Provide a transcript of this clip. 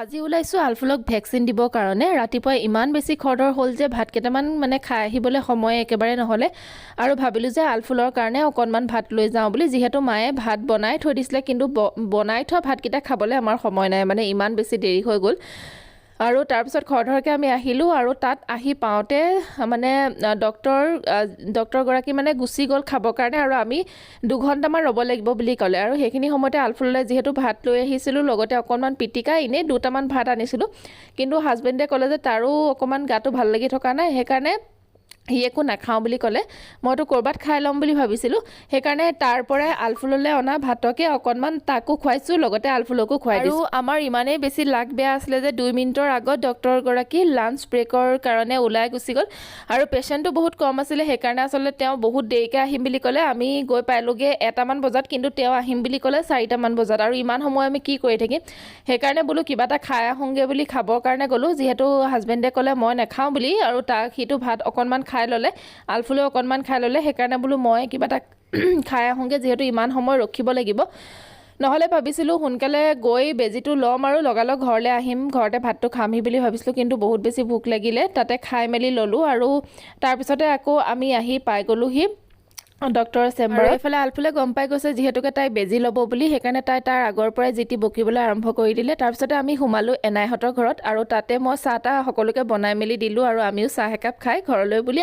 আজি ওলাইছোঁ আলফুলক ভেকচিন দিবৰ কাৰণে। ৰাতিপুৱা ইমান বেছি খৰধৰ হ'ল যে ভাত কেইটামান মানে খাই আহিবলৈ সময় একেবাৰে নহ'লে। আৰু ভাবিলোঁ যে আলফুলৰ কাৰণে অকণমান ভাত লৈ যাওঁ বুলি। যিহেতু মায়ে ভাত বনাই থৈ দিছিলে কিন্তু বনাই থোৱা ভাতকেইটা খাবলৈ আমাৰ সময় নাই। মানে ইমান বেছি দেৰি হৈ গ'ল। আৰু তাৰপিছত খৰধৰকৈ আমি আহিলোঁ আৰু তাত আহি পাওঁতে মানে আ, ডক্তৰগৰাকী মানে গুচি গ'ল খাবৰ কাৰণে আৰু আমি দুঘণ্টামান ৰ'ব লাগিব বুলি ক'লে। আৰু সেইখিনি সময়তে আলফুললৈ যিহেতু ভাত লৈ আহিছিলোঁ লগতে অকণমান পিটিকা এনেই দুটামান ভাত আনিছিলোঁ। কিন্তু হাজবেণ্ডে ক'লে যে তাৰো অকণমান গাটো ভাল লাগি থকা নাই সেইকাৰণে সি একো নাখাওঁ বুলি ক'লে মইতো ক'ৰবাত খাই ল'ম বুলি ভাবিছিলোঁ। সেইকাৰণে তাৰ পৰাই আলফুললৈ অনা ভাতকে অকণমান তাকো খুৱাইছোঁ লগতে আলফুলকো খুৱাই দিছোঁ। আৰু আমাৰ ইমানেই বেছি লাক বেয়া আছিলে যে দুই মিনিটৰ আগত ডক্তৰগৰাকী লাঞ্চ ব্ৰেকৰ কাৰণে ওলাই গুচি গ'ল। আৰু পেচেণ্টটো বহুত কম আছিলে সেইকাৰণে আচলতে তেওঁ বহুত দেৰিকৈ আহিম বুলি ক'লে আমি গৈ পালোগৈ এটামান বজাত কিন্তু তেওঁ আহিম বুলি ক'লে চাৰিটামান বজাত। আৰু ইমান সময় আমি কি কৰি থাকিম? সেইকাৰণে বোলো কিবা এটা খাই আহোঁগৈ বুলি খাবৰ কাৰণে গ'লোঁ যিহেতু হাজবেণ্ডে ক'লে মই নাখাওঁ বুলি আৰু তাক সিটো ভাত অকণমান খাই ল'লে আলফুলেও অকণমান খাই ল'লে সেইকাৰণে বোলো মই কিবা এটা খাই আহোঁগৈ যিহেতু ইমান সময় ৰখিব লাগিব। নহ'লে ভাবিছিলোঁ সোনকালে গৈ বেজীটো ল'ম আৰু লগালগ ঘৰলৈ আহিম ঘৰতে ভাতটো খামহি বুলি ভাবিছিলোঁ কিন্তু বহুত বেছি ভোক লাগিলে তাতে খাই মেলি ল'লোঁ আৰু তাৰপিছতে আকৌ আমি আহি পাই গ'লোহি ডক্টৰৰ চেম্বাৰত। এইফালে আলফুলে গম পাই গৈছে যিহেতুকে তাই বেজী ল'ব বুলি সেইকাৰণে তাই তাৰ আগৰ পৰাই যি টি বকিবলৈ আৰম্ভ কৰি দিলে। তাৰপিছতে আমি সোমালোঁ এনাইহঁতৰ ঘৰত আৰু তাতে মই চাহ তাহ সকলোকে বনাই মেলি দিলোঁ আৰু আমিও চাহ একাপ খাই ঘৰলৈ বুলি